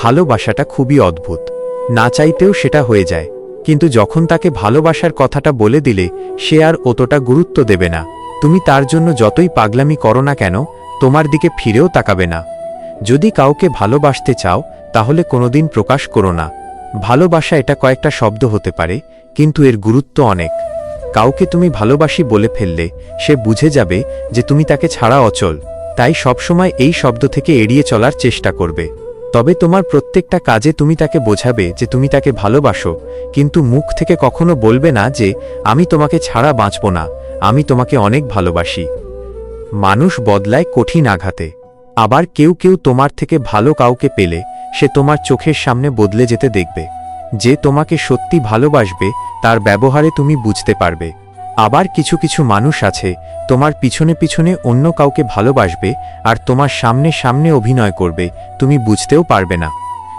ভালোবাসাটা খুবই অদ্ভুত। না চাইতেও সেটা হয়ে যায়, কিন্তু যখন তাকে ভালোবাসার কথাটা বলে দিলে, সে আর অতটা গুরুত্ব দেবে না। তুমি তার জন্য যতই পাগলামি করো না কেন, তোমার দিকে ফিরেও তাকাবে না। যদি কাউকে ভালোবাসতে চাও, তাহলে কোনোদিন প্রকাশ করো না। ভালোবাসা এটা কয়েকটা শব্দ হতে পারে, কিন্তু এর গুরুত্ব অনেক। কাউকে তুমি ভালোবাসি বলে ফেললে, সে বুঝে যাবে যে তুমি তাকে ছাড়া অচল, তাই সবসময় এই শব্দ থেকে এড়িয়ে চলার চেষ্টা করবে। তবে তোমার প্রত্যেকটা কাজে তুমি তাকে বোঝাবে যে তুমি তাকে ভালোবাসো, কিন্তু মুখ থেকে কখনো বলবে না যে, আমি তোমাকে ছাড়া বাঁচব না, আমি তোমাকে অনেক ভালোবাসি। মানুষ বদলায় কঠিন আঘাতে। আবার কেউ কেউ তোমার থেকে ভালো কাউকে পেলে, সে তোমার চোখের সামনে বদলে যেতে দেখবে। যে তোমাকে সত্যি ভালোবাসবে, তার ব্যবহারে তুমি বুঝতে পারবে। আবার কিছু কিছু মানুষ আছে, তোমার পিছনে পিছনে অন্য কাউকে ভালোবাসবে আর তোমার সামনে সামনে অভিনয় করবে, তুমি বুঝতেও পারবে না।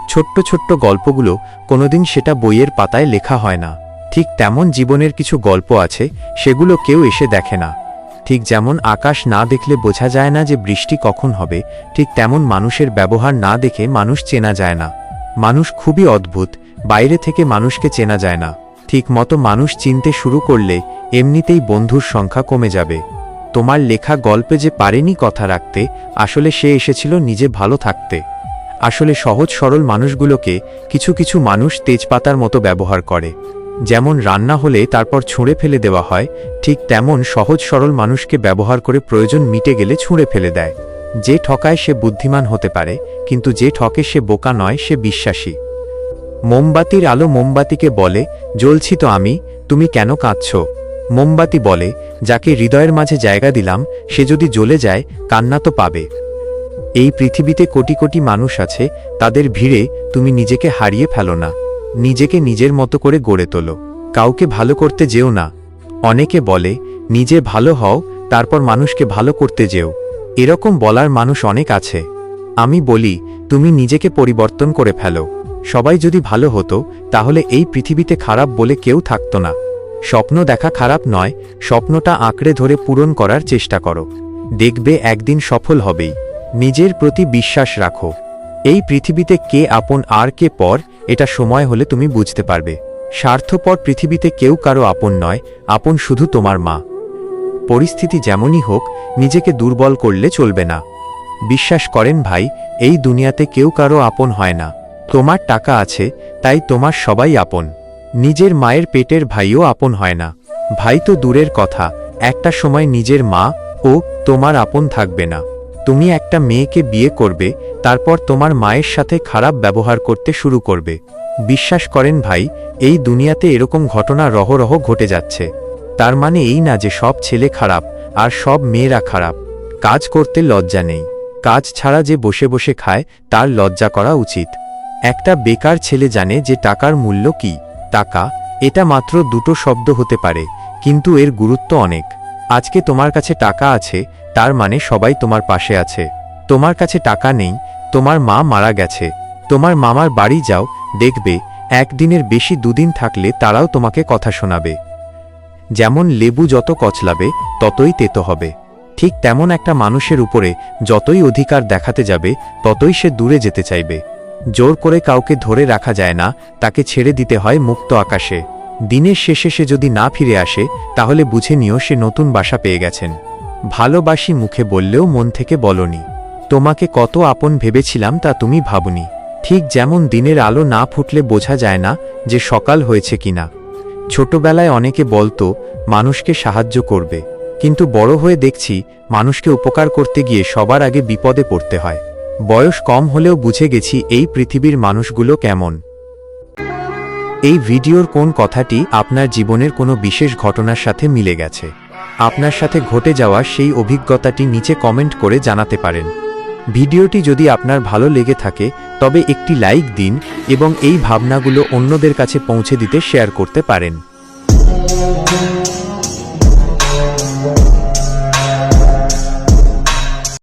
ছোট্ট ছোট্ট গল্পগুলো কোনোদিন সেটা বইয়ের পাতায় লেখা হয় না। ঠিক তেমন জীবনের কিছু গল্প আছে, সেগুলো কেউ এসে দেখে না। ঠিক যেমন আকাশ না দেখলে বোঝা যায় না যে বৃষ্টি কখন হবে, ঠিক তেমন মানুষের ব্যবহার না দেখে মানুষ চেনা যায় না। মানুষ খুবই অদ্ভুত, বাইরে থেকে মানুষকে চেনা যায় না। ঠিক মতো মানুষ চিনতে শুরু করলে এমনিতেই বন্ধুর সংখ্যা কমে যাবে। তোমার লেখা গল্পে যে পারেনি কথা রাখতে, আসলে সে এসেছিল নিজে ভালো থাকতে। আসলে সহজ সরল মানুষগুলোকে কিছু কিছু মানুষ তেজপাতার মতো ব্যবহার করে। যেমন রান্না হলে তারপর ছুঁড়ে ফেলে দেওয়া হয়, ঠিক তেমন সহজ সরল মানুষকে ব্যবহার করে প্রয়োজন মিটে গেলে ছুঁড়ে ফেলে দেয়। যে ঠকায় সে বুদ্ধিমান হতে পারে, কিন্তু যে ঠকে সে বোকা নয়, সে বিশ্বাসী। মোমবাতির আলো মোমবাতিকে বলে, জ্বলছি তো আমি, তুমি কেন কাঁদছ? মোমবাতি বলে, যাকে হৃদয়ের মাঝে জায়গা দিলাম, সে যদি জ্বলে যায়, কান্না তো পাবে। এই পৃথিবীতে কোটি কোটি মানুষ আছে, তাদের ভিড়ে তুমি নিজেকে হারিয়ে ফেলো না। নিজেকে নিজের মতো করে গড়ে তোলো। কাউকে ভালো করতে যেও না। অনেকে বলে, নিজে ভালো হও, তারপর মানুষকে ভালো করতে যেও। এরকম বলার মানুষ অনেক আছে। আমি বলি, তুমি নিজেকে পরিবর্তন করে ফেলো। সবাই যদি ভালো হতো, তাহলে এই পৃথিবীতে খারাপ বলে কেউ থাকতো না। স্বপ্ন দেখা খারাপ নয়, স্বপ্নটা আঁকড়ে ধরে পূরণ করার চেষ্টা করো। দেখবে একদিন সফল হবেই। নিজের প্রতি বিশ্বাস রাখো। এই পৃথিবীতে কে আপন আর কে পর, এটা সময় হলে তুমি বুঝতে পারবে। স্বার্থপর পৃথিবীতে কেউ কারও আপন নয়, আপন শুধু তোমার মা। পরিস্থিতি যেমনই হোক, নিজেকে দুর্বল করলে চলবে না। বিশ্বাস করেন ভাই, এই দুনিয়াতে কেউ কারও আপন হয় না। তোমার টাকা আছে, তাই তোমার সবাই আপন। নিজের মায়ের পেটের ভাইও আপন হয় না। ভাই তো দূরের কথা, একটা সময় নিজের মা ও তোমার আপন থাকবে না। তুমি একটা মেয়েকে বিয়ে করবে, তারপর তোমার মায়ের সাথে খারাপ ব্যবহার করতে শুরু করবে। বিশ্বাস করেন ভাই, এই দুনিয়াতে এরকম ঘটনা রহরহ ঘটে যাচ্ছে। তার মানে এই না যে সব ছেলে খারাপ, আর সব মেয়েরা খারাপ। কাজ করতে লজ্জা নেই। কাজ ছাড়া যে বসে বসে খায়, তার লজ্জা করা উচিত। একটা বেকার ছেলে জানে যে টাকার মূল্য কি, টাকা, এটা মাত্র দুটো শব্দ হতে পারে, কিন্তু এর গুরুত্ব অনেক। আজকে তোমার কাছে টাকা আছে, তার মানে সবাই তোমার পাশে আছে। তোমার কাছে টাকা নেই, তোমার মা মারা গেছে। তোমার মামার বাড়ি যাও, দেখবে, একদিনের বেশি দুদিন থাকলে তারাও তোমাকে কথা শোনাবে। যেমন লেবু যত কচলাবে, ততই তেতো হবে। ঠিক তেমন একটা মানুষের উপরে যতই অধিকার দেখাতে যাবে, ততই সে দূরে যেতে চাইবে। জোর করে কাউকে ধরে রাখা যায় না, তাকে ছেড়ে দিতে হয় মুক্ত আকাশে। দিনের শেষে সে যদি না ফিরে আসে, তাহলে বুঝে নিও সে নতুন বাসা পেয়ে গেছেন। ভালোবাসি মুখে বললেও মন থেকে বলনি। তোমাকে কত আপন ভেবেছিলাম তা তুমি ভাবনি। ঠিক যেমন দিনের আলো না ফুটলে বোঝা যায় না যে সকাল হয়েছে কিনা। ছোটবেলায় অনেকে বলতো, মানুষকে সাহায্য করবে। কিন্তু বড় হয়ে দেখছি, মানুষকে উপকার করতে গিয়ে সবার আগে বিপদে পড়তে হয়। বয়স কম হলেও বুঝে গেছি এই পৃথিবীর মানুষগুলো কেমন। এই ভিডিওর কোন কথাটি আপনার জীবনের কোনো বিশেষ ঘটনার সাথে মিলে গেছে? আপনার সাথে ঘটে যাওয়া সেই অভিজ্ঞতাটি নিচে কমেন্ট করে জানাতে পারেন। ভিডিওটি যদি আপনার ভালো লেগে থাকে, তবে একটি লাইক দিন এবং এই ভাবনাগুলো অন্যদের কাছে পৌঁছে দিতে শেয়ার করতে পারেন।